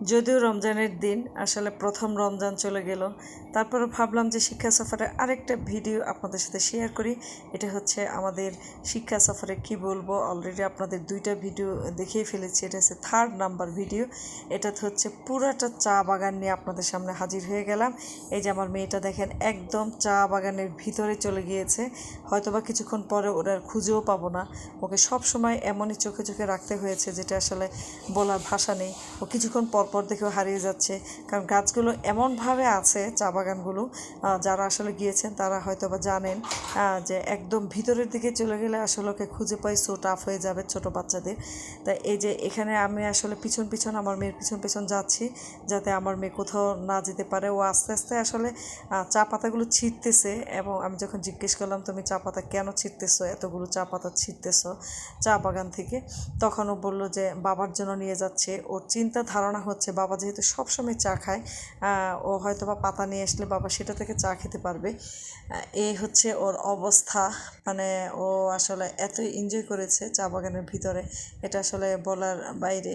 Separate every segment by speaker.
Speaker 1: যদিও রমজানের দিন আসলে প্রথম রমজান চলে গেল, তারপরে ভাবলাম যে শিক্ষা সফরের আরেকটা ভিডিও আপনাদের সাথে শেয়ার করি। এটা হচ্ছে আমাদের শিক্ষা সফরে কি বলব অলরেডি আপনাদের দুইটা ভিডিও দেখিয়ে ফেলেছি, এটা হচ্ছে থার্ড নাম্বার ভিডিও এটা হচ্ছে পুরাটা চা বাগান নিয়ে আপনাদের সামনে হাজির হয়ে গেলাম। এই যে আমার মেয়েটা দেখেন একদম চা বাগানের ভিতরে চলে গিয়েছে, হয়তোবা কিছুক্ষণ পরে ওরা খুঁজেও পাবো না। ওকে সব সময় এমনই চোখে চোখে রাখতে হয়েছে যেটা আসলে বলার ভাষা নেই। ও কিছুক্ষণ পর পর দেখেও হারিয়ে যাচ্ছে। কারণ গাছগুলো এমনভাবে আছে, চা বাগানগুলো যারা আসলে গিয়েছেন তারা হয়তো বা জানেন যে একদম ভিতরের দিকে চলে গেলে আসলে ওকে খুঁজে পাই সো টাফ হয়ে যাবে ছোট বাচ্চাদের। তাই এই যে এখানে আমি আসলে পিছন পিছন আমার মেয়ের পিছন পিছন যাচ্ছি, যাতে আমার মেয়ে কোথাও না যেতে পারে। ও আস্তে আস্তে আসলে চা পাতাগুলো ছিঁড়তেছে এবং আমি যখন জিজ্ঞেস করলাম, তুমি চা পাতা কেন ছিঁড়তেছো? এতগুলো চা পাতা ছিঁড়তেছো? চা বাগান থেকে। তখন ও বলল যে, বাবার জন্য নিয়ে যাচ্ছে। ওর চিন্তা ধারণা হচ্ছে বাবা যেহেতু সবসময় চা খায় ও হয়তো বা পাতা নিয়ে আসলে বাবা সেটা থেকে চা খেতে পারবে। এই হচ্ছে ওর অবস্থা। মানে ও আসলে এতই এনজয় করেছে চা বাগানের ভিতরে, এটা আসলে বলার বাইরে।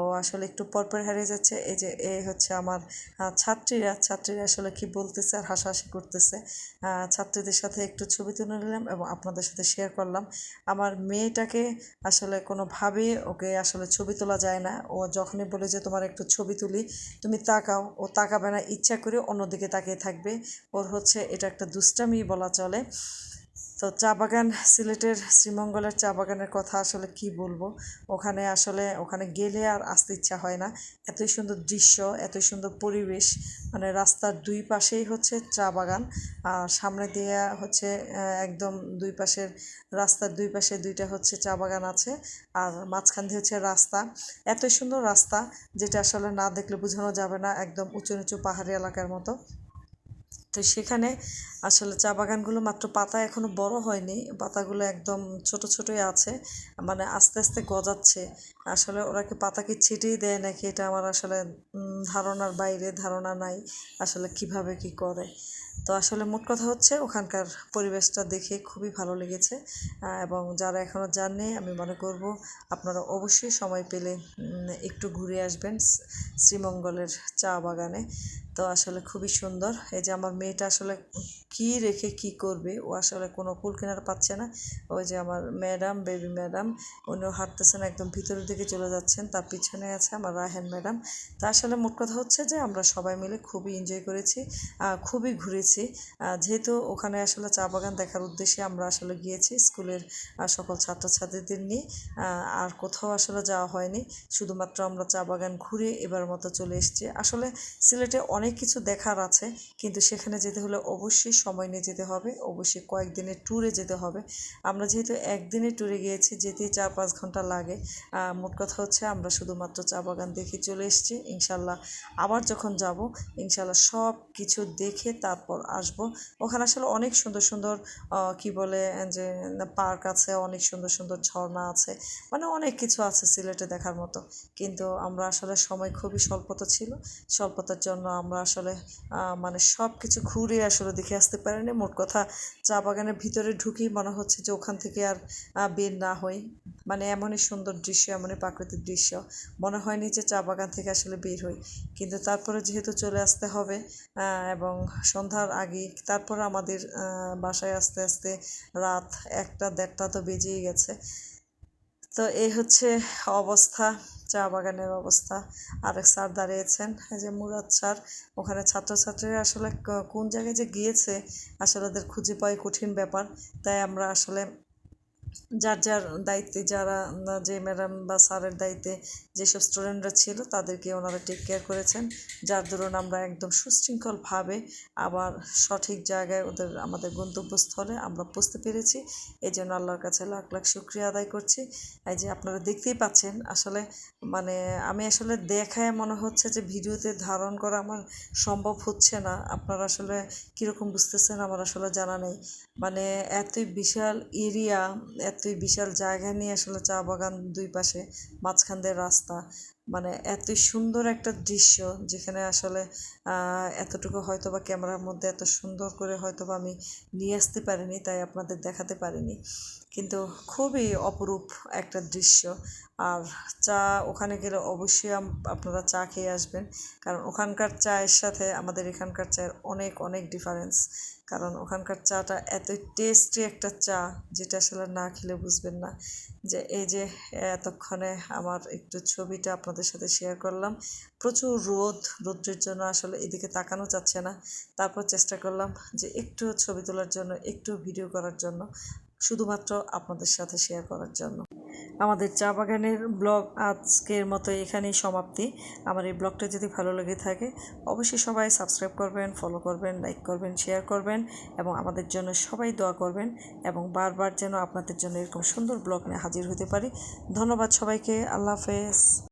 Speaker 1: ও আসলে একটু পরপর হারিয়ে যাচ্ছে। এই যে এই হচ্ছে আমার ছাত্রীরা ছাত্রীরা আসলে কি বলতেছে আর হাসাহাসি করতেছে। ছাত্রীদের সাথে একটু ছবি তুলে নিলাম এবং আপনাদের সাথে শেয়ার করলাম। আমার মেয়েটাকে আসলে কোনোভাবে ওকে আসলে ছবি তোলা যায় না। ও যখনই বলে যে তোমার একটু ছবি তুলি। তুমি তাকাও, ও তাকাবে না, ইচ্ছা করে অন্যদিকে তাকিয়ে থাকবে। ওর হচ্ছে এটা একটা দুষ্টামি বলা চলে। তো চা বাগান সিলেটের শ্রীমঙ্গলের চা বাগানের কথা আসলে কি বলব? ওখানে আসলে, ওখানে গেলে আর আসতে ইচ্ছা হয় না। এতই সুন্দর দৃশ্য, এতই সুন্দর পরিবেশ মানে রাস্তার দুই পাশেই হচ্ছে চা বাগান। আর সামনে দিয়ে হচ্ছে একদম দুই পাশের রাস্তার দুই পাশে দুইটা হচ্ছে চা বাগান আছে। আর মাঝখান দিয়ে হচ্ছে রাস্তা। এতই সুন্দর রাস্তা, যেটা আসলে না দেখলে বোঝানো যাবে না, একদম উঁচু নিচু পাহাড়ি এলাকার মতো। তো সেখানে আসলে চা বাগানগুলো মাত্র পাতা এখনও বড় হয়নি, পাতাগুলো একদম ছোট ছোটই আছে মানে আস্তে আস্তে গজাচ্ছে। আসলে ওরা কি পাতা কি ছিটেই দেয় নাকি এটা আমার আসলে ধারণার বাইরে, ধারণা নাই, আসলে কীভাবে কি করে। তো আসলে মোট কথা হচ্ছে ওখানকার পরিবেশটা দেখে খুবই ভালো লেগেছে এবং যারা এখনও যাননি, আমি মনে করব আপনারা অবশ্যই সময় পেলে একটু ঘুরে আসবেন শ্রীমঙ্গলের চা বাগানে। তো আসলে খুবই সুন্দর। এই যে আমার মেয়েটা আসলে কি রেখে কি করবে, ও আসলে কোনো কুল কেনার পাচ্ছে না। ওই যে আমার ম্যাডাম, বেবি ম্যাডাম, উনিও হাঁটতেছেন একদম ভিতরের দিকে চলে যাচ্ছেন, তার পিছনে আছে আমার রাহেন ম্যাডাম। তা আসলে মোট কথা হচ্ছে যে আমরা সবাই মিলে খুবই এনজয় করেছি খুবই ঘুরেছি। আহ, যেহেতু ওখানে আসলে চা বাগান দেখার উদ্দেশ্যে আমরা আসলে গিয়েছি স্কুলের সকল ছাত্রছাত্রীদের নিয়ে। আর কোথাও আসলে যাওয়া হয়নি। শুধুমাত্র আমরা চা বাগান ঘুরে এবার মতো চলে এসেছি। আসলে সিলেটে অনেক কিছু দেখার আছে কিন্তু সেখানে যেতে হলে অবশ্যই সময় নিয়ে যেতে হবে অবশ্যই কয়েকদিনের ট্যুরে যেতে হবে। আমরা যেহেতু একদিনের ট্যুরে গিয়েছি যেতেই চার পাঁচ ঘণ্টা লাগে। মোট কথা হচ্ছে আমরা শুধুমাত্র চা বাগান দেখে চলে এসেছি। ইনশাল্লাহ আবার যখন যাব ইনশাল্লাহ সব কিছু দেখে তারপর আসব। ওখানে আসলে অনেক সুন্দর সুন্দর কি বলে, যে পার্ক আছে, অনেক সুন্দর সুন্দর ঝর্ণা আছে মানে অনেক কিছু আছে সিলেটে দেখার মতো। কিন্তু আমরা আসলে সময় খুবই স্বল্পতা ছিল, স্বল্পতার জন্য আমরা আসলে মানে সব কিছু ঘুরে আসলে দেখে আসতে পারিনি। মোট কথা চা বাগানের ভিতরে ঢুকেই মনে হচ্ছে যে, ওখান থেকে আর বের না হই। মানে এমনই সুন্দর দৃশ্য, এমনই প্রাকৃতিক দৃশ্য। মনে হয়নি যে, চা বাগান থেকে আসলে বের হই। কিন্তু তারপরে যেহেতু চলে আসতে হবে এবং সন্ধ্যার আগে তারপর আমাদের বাসায় আস্তে আস্তে রাত একটা, দেড়টা তো বেজেই গেছে। তো এই হচ্ছে অবস্থা, চা বাগানের অবস্থা। আরেক স্যার দাঁড়িয়েছেন যে মুরাদ স্যার, ওখানে ছাত্রছাত্রীরা আসলে কোন জায়গায় যে গিয়েছে, আসলে ওদের খুঁজে পাওয়াই কঠিন ব্যাপার। তাই আমরা আসলে যার যার দায়িত্বে যারা যে ম্যাডাম বা স্যারের দায়িত্বে যেসব স্টুডেন্টরা ছিল তাদেরকে ওনারা টেক কেয়ার করেছেন। যার দরুন আমরা একদম সুশৃঙ্খলভাবে আবার সঠিক জায়গায় ওদের, আমাদের গন্তব্যস্থলে আমরা পৌঁছতে পেরেছি। এই জন্য আল্লাহর কাছে লাখ লাখ শুক্রিয়া আদায় করছি। এই যে আপনারা দেখতেই পাচ্ছেন, আসলে মানে আমি আসলে দেখায় মনে হচ্ছে যে ভিডিওতে ধারণ করা আমার সম্ভব হচ্ছে না। আপনারা আসলে কীরকম বুঝতেছেন আমার আসলে জানা নেই। মানে এতই বিশাল এরিয়া এতই বিশাল জায়গা নিয়ে আসলে চা বাগান দুই পাশে, মাঝখান দিয়ে রাস্তা। মানে এতই সুন্দর একটা দৃশ্য যেখানে আসলে এতটুকু হয়তো বা ক্যামেরার মধ্যে এত সুন্দর করে হয়তো বা আমি নিয়ে আসতে পারিনি, তাই আপনাদের দেখাতে পারিনি। কিন্তু খুবই অপরূপ একটা দৃশ্য। আর চা ওখানে গেলে অবশ্যই আপনারা চা খেয়ে আসবেন। কারণ ওখানকার চায়ের সাথে আমাদের এখানকার চায়ের অনেক অনেক ডিফারেন্স কারণ ওখানকার চাটা এতই টেস্টি একটা চা, যেটা আসলে না খেলে বুঝবেন না। যে এই যে, এতক্ষণে আমার একটু ছবিটা আপনাদের সাথে শেয়ার করলাম। প্রচুর রোদ, রোদ্রের জন্য আসলে এদিকে তাকানো যাচ্ছে না। তারপর চেষ্টা করলাম যে একটু ছবি তোলার জন্য, একটু ভিডিও করার জন্য। শুধুমাত্র আপনাদের সাথে শেয়ার করার জন্য। আমাদের চা বাগানের ব্লগ আজকের মতো এখানেই সমাপ্তি। আমার এই ব্লগটা যদি ভালো লেগে থাকে, অবশ্যই সবাই সাবস্ক্রাইব করবেন ফলো করবেন লাইক করবেন শেয়ার করবেন এবং আমাদের জন্য সবাই দোয়া করবেন এবং বারবার যেন আপনাদের জন্য এরকম সুন্দর ব্লগ নিয়ে হাজির হতে পারি। ধন্যবাদ সবাইকে, আল্লাহ হাফেজ।